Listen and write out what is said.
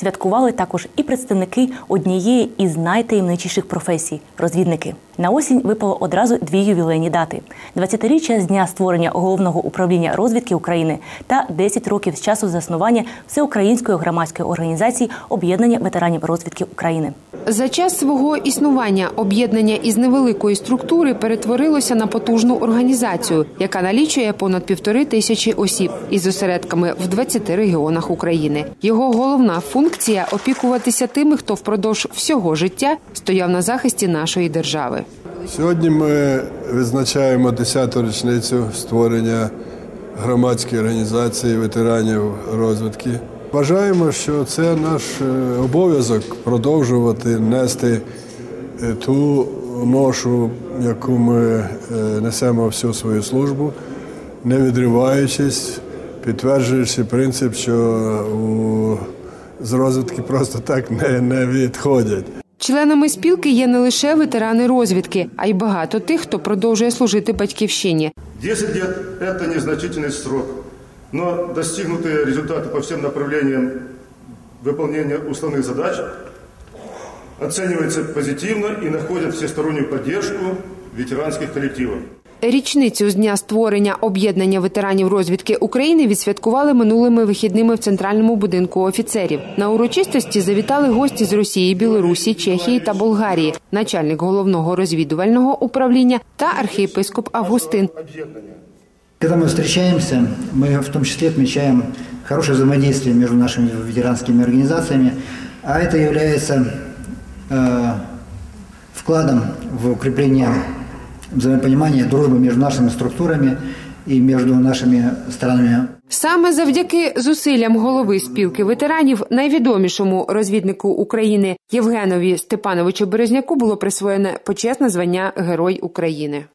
святкували також і представники однієї із найтаємничіших професій розвідники. На осінь випало одразу дві ювілейні дати: 20-річчя з дня створення головного управління розвідки України та 10 років з часу заснування всеукраїнської громадської організації об'єднання ветеранів розвідки України. За час свого існування об'єднання із невеликої структури перетворилося на потужну організацію, яка налічує понад півтори тисячі осіб із осередками в 20 регіонах України. Його головна функція опікуватися тими, хто впродовж всього життя стояв на захисті нашої держави. Сьогодні ми відзначаємо 10-ту річницю створення громадської організації ветеранів розвідки. Вважаємо, що це наш е, обов'язок продовжувати нести е, ту ношу, яку ми е, несемо всю свою службу, не відриваючись, підтверджуючи принцип, що у, з розвідки просто так не, не відходять. Членами спілки є не лише ветерани розвідки, а й багато тих, хто продовжує служити батьківщині. 10 лет – это незначительный срок, но достигнутые результаты по всем направлениям выполнения уставных задач оцениваются позитивно и находят всестороннюю поддержку ветеранских коллективов. Річницю з дня створення об'єднання ветеранів розвідки України відсвяткували минулими вихідними в центральному будинку офіцерів. На урочистості завітали гості з Росії, Білорусі, Чехії та Болгарії, начальник головного розвідувального управління та архієпископ Августин. Когда мы встречаемся, мы в том числе отмечаем хорошее взаимодействие между нашими ветеранскими организациями, а это является э, вкладом в укрепление взаимопонимания, дружбы между нашими структурами и между нашими странами. Саме завдяки зусиллям голови спілки ветеранів, найвідомішому розвіднику України Євгенові Степановичу Березняку було присвоєне почесне звання Герой України.